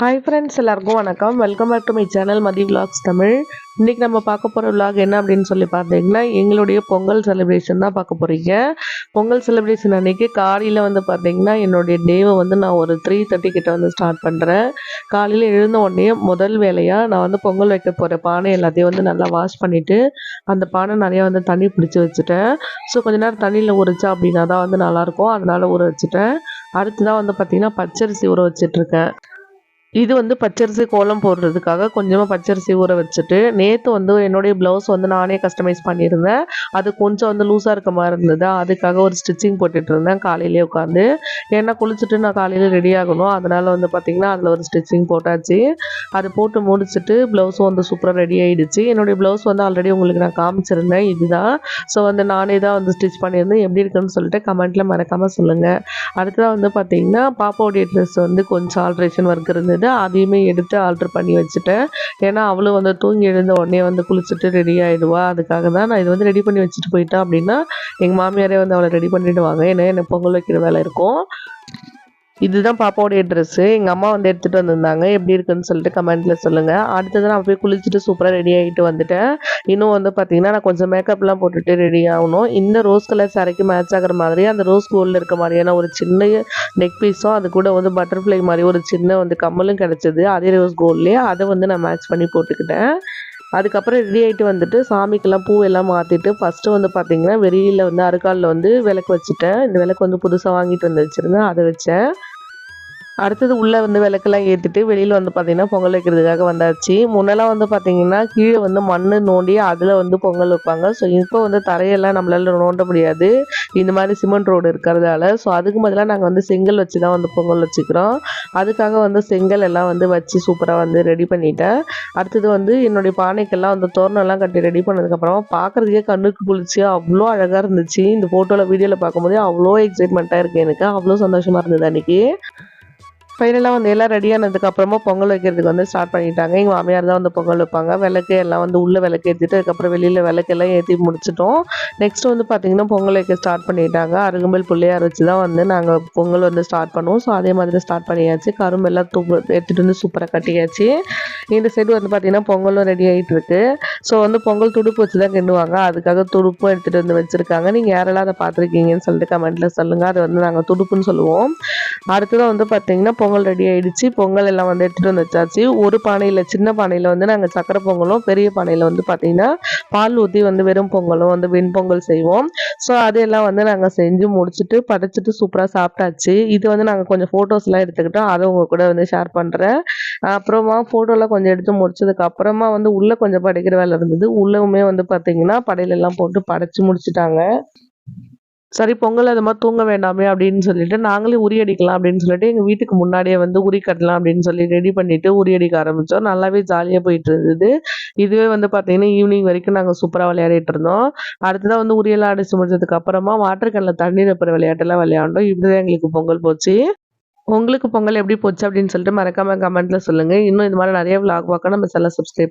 Hi friends எல்லாருக்கும் வணக்கம். Welcome back to my channel Mathi vlogs Tamil இன்றைக்கி நம்ம பார்க்க போகிற விலாக் என்ன அப்படின்னு சொல்லி பார்த்தீங்கன்னா எங்களுடைய பொங்கல் செலிப்ரேஷன் தான் பார்க்க போகிறீங்க பொங்கல் செலிப்ரேஷன் அன்றைக்கி காலையில் வந்து பார்த்தீங்கன்னா என்னுடைய டேவை வந்து நான் ஒரு த்ரீ தேர்ட்டி கிட்ட வந்து ஸ்டார்ட் பண்ணுறேன் காலையில் எழுந்த உடனே முதல் வேலையாக நான் வந்து பொங்கல் வைக்க போகிற பானை எல்லாத்தையும் வந்து நல்லா வாஷ் பண்ணிவிட்டு அந்த பானை நிறையா வந்து தண்ணி பிடிச்சி வச்சுட்டேன். ஸோ கொஞ்ச நேரம் தண்ணியில் உரைச்சா அப்படின்னா தான் வந்து நல்லாயிருக்கும் அதனால் ஊற வச்சுட்டேன். அடுத்து தான் வந்து பார்த்திங்கன்னா பச்சரிசி ஊற வச்சிட்ருக்கேன் இது வந்து பச்சரிசி கோலம் போடுறதுக்காக கொஞ்சமாக பச்சரிசி ஊற வச்சுட்டு நேற்று வந்து என்னுடைய ப்ளவுஸ் வந்து நானே கஸ்டமைஸ் பண்ணியிருந்தேன். அது கொஞ்சம் வந்து லூஸாக இருக்க மாதிரி இருந்தது. அதுக்காக ஒரு ஸ்டிச்சிங் போட்டுட்டு இருந்தேன் காலையிலே உட்காந்து ஏன்னா குளிச்சுட்டு நான் காலையில் ரெடி ஆகணும். அதனால் வந்து பார்த்திங்கன்னா அதில் ஒரு ஸ்டிச்சிங் போட்டாச்சு. அது போட்டு முடிச்சுட்டு ப்ளவுஸும் வந்து சூப்பராக ரெடி ஆகிடுச்சு என்னுடைய ப்ளவுஸ் வந்து ஆல்ரெடி உங்களுக்கு நான் காமிச்சிருந்தேன். இதுதான். ஸோ வந்து நானே தான் வந்து ஸ்டிச் பண்ணியிருந்தேன். எப்படி இருக்குன்னு சொல்லிட்டு கமெண்ட்டில் மறக்காமல் சொல்லுங்கள் அடுத்ததாக வந்து பார்த்திங்கன்னா பாப்பாவுடைய ட்ரெஸ் வந்து கொஞ்சம் ஆல்ட்ரேஷன் ஒர்க் இருந்தது. இருந்தது. அதையுமே எடுத்து ஆல்ட்ரு பண்ணி வச்சுட்டேன். ஏன்னா அவளும் வந்து தூங்கி எழுந்த உடனே வந்து குளிச்சுட்டு ரெடி ஆகிடுவா அதுக்காக தான் நான் இது வந்து ரெடி பண்ணி வச்சுட்டு போயிட்டேன் அப்படின்னா எங்கள் மாமியாரே வந்து அவளை ரெடி பண்ணிவிடுவாங்க ஏன்னா எனக்கு பொங்கல் வைக்கிற வேலை இருக்கும். இதுதான் பாப்பாவுடைய ட்ரெஸ்ஸு எங்கள் அம்மா வந்து எடுத்துகிட்டு வந்திருந்தாங்க. எப்படி இருக்குன்னு சொல்லிட்டு கமெண்ட்டில் சொல்லுங்கள் அடுத்தது நான் போய் குளிச்சுட்டு சூப்பராக ரெடி ஆகிட்டு வந்துட்டேன். இன்னும் வந்து பார்த்தீங்கன்னா நான் கொஞ்சம் மேக்கப்லாம் போட்டுட்டு ரெடி ஆகணும். இந்த ரோஸ் கலர் சாரிக்கு மேட்ச் ஆகிற மாதிரி அந்த ரோஸ் கோல்டில் இருக்க மாதிரியான ஒரு சின்ன நெக் பீஸும் அது கூட வந்து பட்டர்ஃப்ளை மாதிரி ஒரு சின்ன வந்து கம்மலும் கிடச்சிது. அதே ரோஸ் கோல்ட்லேயே அதை வந்து நான் மேட்ச் பண்ணி போட்டுக்கிட்டேன். அதுக்கப்புறம் ரெடி ஆகிட்டு வந்துட்டு சாமிக்கெல்லாம் பூ எல்லாம் மாற்றிட்டு ஃபஸ்ட்டு வந்து பார்த்திங்கன்னா வெளியில் வந்து அருகாலில் வந்து விளக்கு வச்சுட்டேன். இந்த விளக்கு வந்து புதுசாக வாங்கிட்டு வந்து வச்சுருந்தேன். அதை வச்சேன். அடுத்தது உள்ளே வந்து விளக்கெல்லாம் ஏற்றிட்டு வெளியில் வந்து பார்த்திங்கன்னா பொங்கல் வைக்கிறதுக்காக வந்தாச்சு. முன்னெல்லாம் வந்து பார்த்திங்கன்னா கீழே வந்து மண் நோண்டி அதில் வந்து பொங்கல் வைப்பாங்க. ஸோ இப்போ வந்து தரையெல்லாம் நம்மளால் நோண்ட முடியாது. இந்த மாதிரி சிமெண்ட் ரோடு இருக்கிறதால. ஸோ அதுக்கு பதிலாக நாங்கள் வந்து செங்கல் வச்சு தான் வந்து பொங்கல் வச்சுக்கிறோம். அதுக்காக வந்து செங்கல் எல்லாம் வந்து வச்சு சூப்பராக வந்து ரெடி பண்ணிட்டேன். அடுத்தது வந்து என்னுடைய பானைக்கெல்லாம் வந்து தோரணம்லாம் கட்டி ரெடி பண்ணதுக்கப்புறமா பார்க்குறதுக்கே கண்ணுக்கு குளிச்சு அவ்வளோ அழகாக இருந்துச்சு. இந்த ஃபோட்டோவில் வீடியோவில் பார்க்கும்போதே அவ்வளோ எக்ஸைட்மெண்ட்டாக இருக்குது எனக்கு. அவ்வளோ சந்தோஷமாக இருந்தது அன்றைக்கி ஃபைனலாக வந்து எல்லாம் ரெடியானதுக்கு அப்புறமா பொங்கல் வைக்கிறதுக்கு வந்து ஸ்டார்ட் பண்ணிட்டாங்க. எங்கள் மாமியார் தான் வந்து பொங்கல் வைப்பாங்க. விளக்கு எல்லாம் வந்து உள்ளே விளக்கு ஏற்றிட்டு அதுக்கப்புறம் வெளியில் விளக்கெல்லாம் ஏற்றி முடிச்சிட்டோம். நெக்ஸ்ட் வந்து பார்த்திங்கன்னா பொங்கல் வைக்க ஸ்டார்ட் பண்ணிட்டாங்க. அருகம்பல் பிள்ளையார் வச்சு தான் வந்து நாங்கள் பொங்கல் வந்து ஸ்டார்ட் பண்ணுவோம். ஸோ அதே மாதிரி ஸ்டார்ட் பண்ணியாச்சு. கரும்பெல்லாம் தூக்கு எடுத்துகிட்டு வந்து சூப்பராக கட்டியாச்சு. இந்த சைடு வந்து பார்த்திங்கன்னா பொங்கலும் ரெடி ஆகிட்டு இருக்கு ஸோ வந்து பொங்கல் துடுப்பு வச்சு தான் கிண்டுவாங்க. அதுக்காக துடுப்பும் எடுத்துகிட்டு வந்து வச்சுருக்காங்க. நீங்கள் யாரெல்லாம் அதை பார்த்துருக்கீங்கன்னு சொல்லிட்டு கமெண்ட்டில் சொல்லுங்கள் அதை வந்து நாங்கள் துடுப்புன்னு சொல்லுவோம். அடுத்ததான் வந்து பார்த்திங்கன்னா பொங்கல் ரெடி ஆகிடுச்சு பொங்கல் எல்லாம் வந்து எடுத்துகிட்டு வந்து வச்சாச்சு ஒரு பானையில் சின்ன பானையில் வந்து நாங்கள் சக்கரை பொங்கலும் பெரிய பானையில் வந்து பார்த்திங்கன்னா பால் ஊற்றி வந்து வெறும் பொங்கலும் வந்து வெண்பொங்கல் செய்வோம். ஸோ அதையெல்லாம் வந்து நாங்கள் செஞ்சு முடிச்சுட்டு படைச்சிட்டு சூப்பராக சாப்பிட்டாச்சு. இது வந்து நாங்கள் கொஞ்சம் ஃபோட்டோஸ்லாம் எடுத்துக்கிட்டோம். அதை உங்கள் கூட வந்து ஷேர் பண்ணுறேன் அப்புறமா ஃபோட்டோலாம் கொஞ்சம் எடுத்து முடிச்சதுக்கு அப்புறமா வந்து உள்ளே கொஞ்சம் படைக்கிற வேலை இருந்தது. உள்ளவுமே வந்து பார்த்திங்கன்னா படையிலெல்லாம் போட்டு படைச்சி முடிச்சுட்டாங்க. சரி பொங்கல் அது மாதிரி தூங்க வேண்டாமே அப்படின்னு சொல்லிட்டு நாங்களே உரி அடிக்கலாம் அப்படின்னு சொல்லிட்டு எங்கள் வீட்டுக்கு முன்னாடியே வந்து உரி கட்டலாம் அப்படின்னு சொல்லி ரெடி பண்ணிட்டு உரி அடிக்க ஆரம்பித்தோம் நல்லாவே ஜாலியாக போயிட்டு இருந்தது. இதுவே வந்து பார்த்தீங்கன்னா ஈவினிங் வரைக்கும் நாங்கள் சூப்பராக விளையாடிட்டு இருந்தோம். அடுத்ததான் வந்து உரியெல்லாம் அடிச்சு முடிச்சதுக்கு அப்புறமா வாட்டர் கல்லில் தண்ணி நிரப்புற விளையாட்டெல்லாம் விளையாண்டோம். இப்படிதான் எங்களுக்கு பொங்கல் போச்சு. உங்களுக்கு பொங்கல் எப்படி போச்சு அப்படின்னு சொல்லிட்டு மறக்காம கமெண்ட்ல சொல்லுங்க. இன்னும் இது மாதிரி நிறைய விளாக் பார்க்க நம்ம செல்ல சப்ஸ்கிரைப்